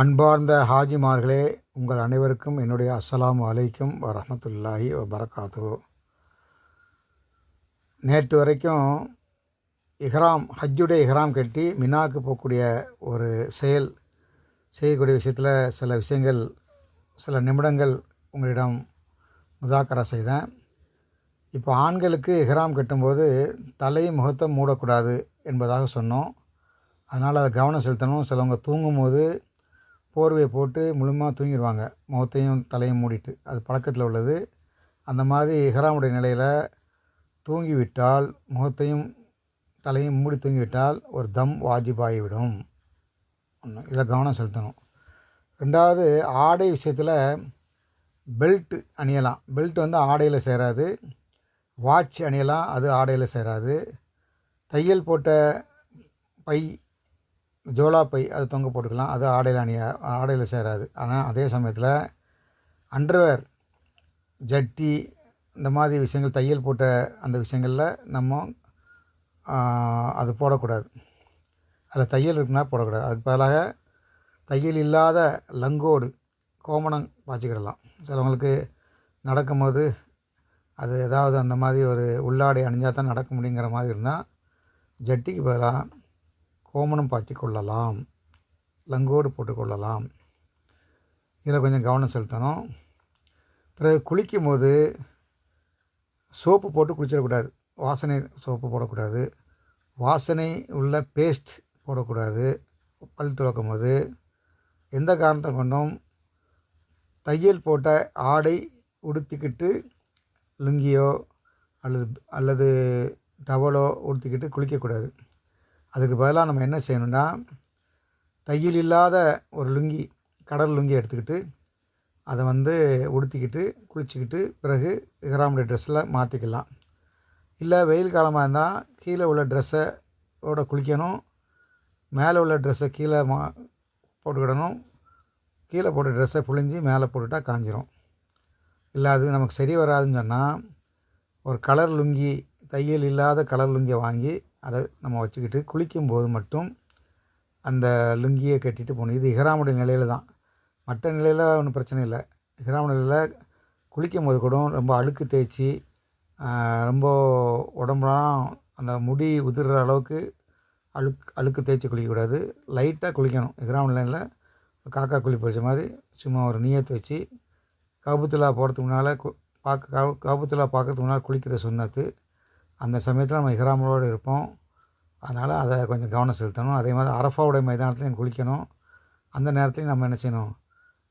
அன்பார்ந்த ஹாஜிமார்களே உங்கள் அனைவருக்கும் என்னுடைய அஸ்லாம் அலைக்கும் வரமத்துல்லாஹி வரகாத்து நேற்று வரைக்கும் இஹ்ராம் ஹஜ்ஜுடைய இஹ்ராம் கட்டி மினாக்கு போகக்கூடிய ஒரு செயல் செய்யக்கூடிய விஷயத்தில் சில விஷயங்கள் சில நிமிடங்கள் உங்களிடம் முதாக்கரா செய்தேன். இப்போ ஆண்களுக்கு இஹ்ராம் கட்டும்போது தலை முகத்தை மூடக்கூடாது என்பதாக சொன்னோம். அதனால் அதை கவனம் செலுத்தணும். சிலவங்க தூங்கும்போது போர்வையை போட்டு முழுமையாக தூங்கிடுவாங்க முகத்தையும் தலையும் மூடிட்டு. அது பழக்கத்தில் உள்ளது. அந்த மாதிரி இஹ்ராமுடைய நிலையில் தூங்கிவிட்டால் முகத்தையும் தலையும் மூடி தூங்கிவிட்டால் ஒரு தம் வாஜிபாகிவிடும் ஒன்று இதில் கவனம் செலுத்தணும். ரெண்டாவது ஆடை விஷயத்தில் பெல்ட் அணியலாம். பெல்ட் வந்து ஆடையில் சேராது. வாட்ச் அணியலாம். அது ஆடையில் சேராது. தையல் போட்ட பை ஜோலா பை அது தொங்க போட்டுக்கலாம். அது ஆடையில் அணிய ஆடையில் சேராது. ஆனால் அதே சமயத்தில் அண்டர்வேர் ஜட்டி இந்த மாதிரி விஷயங்கள் தையல் போட்ட அந்த விஷயங்களில் நம்ம அது போடக்கூடாது. அதில் தையல் இருக்குன்னா போடக்கூடாது. அதுக்கு பதிலாக தையல் இல்லாத லங்கோடு கோமணம் பாய்ச்சிக்கிடலாம். சிலவங்களுக்கு நடக்கும்போது அது ஏதாவது அந்த மாதிரி ஒரு உள்ளாடை அணிஞ்சால் தான் நடக்க முடியுங்கிற மாதிரி இருந்தால் ஜட்டிக்கு பதிலாக கோமணம் பாய்ச்சி கொள்ளலாம். லங்கோடு போட்டுக்கொள்ளலாம் இதில் கொஞ்சம் கவனம் செலுத்தணும். பிறகு குளிக்கும் போது சோப்பு போட்டு குளிச்சிடக்கூடாது. வாசனை சோப்பு போடக்கூடாது. வாசனை உள்ள பேஸ்ட் போடக்கூடாது. பல் துளக்கும் போது எந்த காரணத்தை கொண்டும் தையல் போட்ட ஆடை உடுத்திக்கிட்டு லுங்கியோ அல்லது அல்லது டவலோ உடுத்திக்கிட்டு குளிக்கக்கூடாது. அதுக்கு பதிலாக நம்ம என்ன செய்யணும்னா தையல் இல்லாத ஒரு லுங்கி கடல் லுங்கி எடுத்துக்கிட்டு அதை வந்து உடுத்திக்கிட்டு குளிச்சுக்கிட்டு பிறகு இஹ்ராமுடைய ட்ரெஸ்ஸில் மாற்றிக்கலாம் இல்லை வெயில் காலமாக இருந்தால் கீழே உள்ள ட்ரெஸ்ஸோட குளிக்கணும். மேலே உள்ள ட்ரெஸ்ஸை கீழே மா போட்டுக்கிடணும். கீழே போட்ட ட்ரெஸ்ஸை புழிஞ்சு மேலே போட்டுட்டா காஞ்சிரும். இல்லை அது நமக்கு சரி வராதுன்னு சொன்னால் ஒரு கலர் லுங்கி தையல் இல்லாத கலர் லுங்கியை வாங்கி அதை நம்ம வச்சுக்கிட்டு குளிக்கும்போது மட்டும் அந்த லுங்கியை கட்டிட்டு போகணும். இது இஹராமுடைய நிலையில் தான். மற்ற நிலையில் ஒன்றும் பிரச்சனை இல்லை. இஹ்ராம் நிலையில் குளிக்கும் போது கூட ரொம்ப அழுக்கு தேய்ச்சி ரொம்ப உடம்புலாம் அந்த முடி உதிர்கிற அளவுக்கு அழுக்கு அழுக்கு தேய்ச்சி குளிக்கக்கூடாது. லைட்டாக குளிக்கணும். இஹ்ராம் நிலையில் காக்கா குளி பிடிச்ச மாதிரி சும்மா ஒரு நீயத்தை வச்சு காபுத்துல்லா போகிறதுக்கு முன்னால் கு பார்க்க காபு காபுத்துல்லா பார்க்கறதுக்கு முன்னால் குளிக்கிற சொன்னத்து அந்த சமயத்தில் நம்ம இஹ்ராமோடு இருப்போம். அதனால் அதை கொஞ்சம் கவனம் செலுத்தணும். அதே மாதிரி அரஃபாவுடைய மைதானத்துலையும் குளிக்கணும். அந்த நேரத்துலையும் நம்ம என்ன செய்யணும்?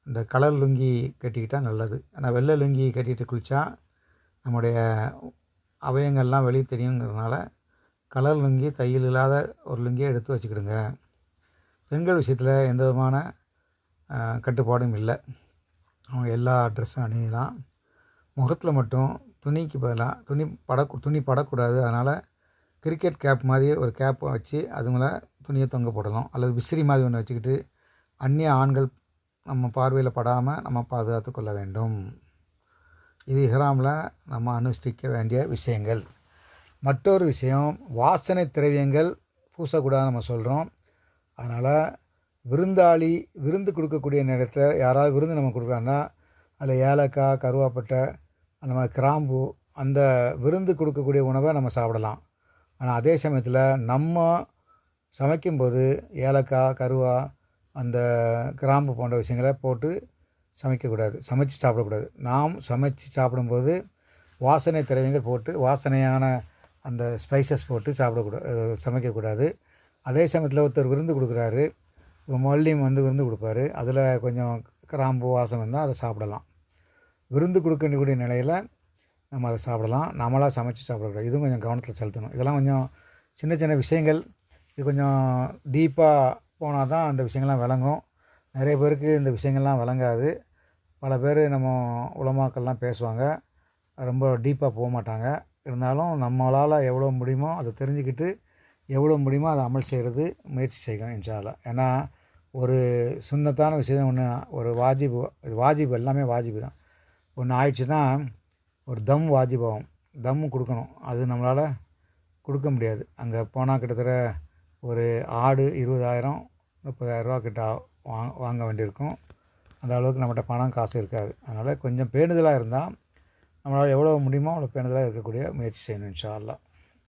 இந்த கலர் லுங்கி கட்டிக்கிட்டால் நல்லது. ஏன்னா வெள்ளை லுங்கி கட்டிக்கிட்டு குளித்தா நம்முடைய அவயங்கள்லாம் வெளியே தெரியுங்கிறதுனால கலர் லுங்கி தையல் இல்லாத ஒரு லுங்கியை எடுத்து வச்சுக்கிடுங்க. பெண்கள் விஷயத்தில் எந்த விதமான கட்டுப்பாடும் இல்லை. அவங்க எல்லா ட்ரெஸ்ஸும் அணியலாம். முகத்தில் மட்டும் துணிக்கு பதிலாக துணி படக்கூ துணி படக்கூடாது. அதனால் கிரிக்கெட் கேப் மாதிரி ஒரு கேப்பை வச்சு அது மேலே துணியை தொங்க போடலாம். அல்லது விசிறி மாதிரி ஒன்று வச்சுக்கிட்டு அந்நிய ஆண்கள் நம்ம பார்வையில் படாமல் நம்ம பாதுகாத்து கொள்ள வேண்டும். இது இஹ்ராமில் நம்ம அனுஷ்டிக்க வேண்டிய விஷயங்கள். மற்றொரு விஷயம் வாசனை திரவியங்கள் பூசக்கூடாது நம்ம சொல்கிறோம் அதனால் விருந்தாளி விருந்து கொடுக்கக்கூடிய நேரத்தில் யாராவது விருந்து நம்ம கொடுக்குறாங்கன்னா அதில் ஏலக்காய் கருவாப்பட்டை அந்த மாதிரி கிராம்பு அந்த விருந்து கொடுக்கக்கூடிய உணவை நம்ம சாப்பிடலாம். ஆனால் அதே சமயத்தில் நம்ம சமைக்கும்போது ஏலக்காய் கருவா அந்த கிராம்பு போன்ற விஷயங்களை போட்டு சமைக்கக்கூடாது. சமைச்சு சாப்பிடக்கூடாது. நாம் சமைச்சு சாப்பிடும்போது வாசனை திரவியங்கள் போட்டு வாசனையான அந்த ஸ்பைசஸ் போட்டு சாப்பிடக்கூடாது சமைக்கக்கூடாது. அதே சமயத்தில் ஒருத்தர் விருந்து கொடுக்குறாரு. மல்லியம் வந்து விருந்து கொடுப்பாரு. அதில் கொஞ்சம் கிராம்பு வாசனை இருந்தால் அதை சாப்பிடலாம். விருந்து கொடுக்கக்கூடிய நிலையில் நம்ம அதை சாப்பிடலாம். நம்மளாக சமைச்சு சாப்பிடக்கூடாது. இதுவும் கொஞ்சம் கவனத்தில் செலுத்தணும். இதெல்லாம் கொஞ்சம் சின்ன சின்ன விஷயங்கள். இது கொஞ்சம் டீப்பாக போனால் தான் அந்த விஷயங்கள்லாம் விளங்கும். நிறைய பேருக்கு இந்த விஷயங்கள்லாம் விளங்காது. பல பேர் நம்ம உலமாக்கள்லாம் பேசுவாங்க. ரொம்ப டீப்பாக போக மாட்டாங்க. இருந்தாலும் நம்மளால் எவ்வளோ முடியுமோ அதை தெரிஞ்சுக்கிட்டு எவ்வளோ முடியுமோ அதை அமல் செய்கிறது முயற்சி செய்யணும் இன்ஷால்லா ஏன்னா ஒரு சுண்ணத்தான விஷயம் ஒன்று ஒரு வாஜிபு இது வாஜிபு எல்லாமே வாஜிபு தான். ஒன்று ஆயிடுச்சுன்னா ஒரு தம் வாஜிபாகும் தம் கொடுக்கணும். அது நம்மளால் கொடுக்க முடியாது. அங்கே போனால் கிட்டத்தட்ட ஒரு ஆடு இருபதாயிரம் முப்பதாயிரரூவா கிட்ட வாங்க வாங்க வேண்டியிருக்கும். அந்த அளவுக்கு நம்மகிட்ட பணம் காசு இருக்காது. அதனால் கொஞ்சம் பேணுதலாக இருந்தால் நம்மளால் எவ்வளோ முடியுமோ அவ்வளோ பேணுதலாக இருக்கக்கூடிய முயற்சி செய்யணும் இன்ஷா அல்லா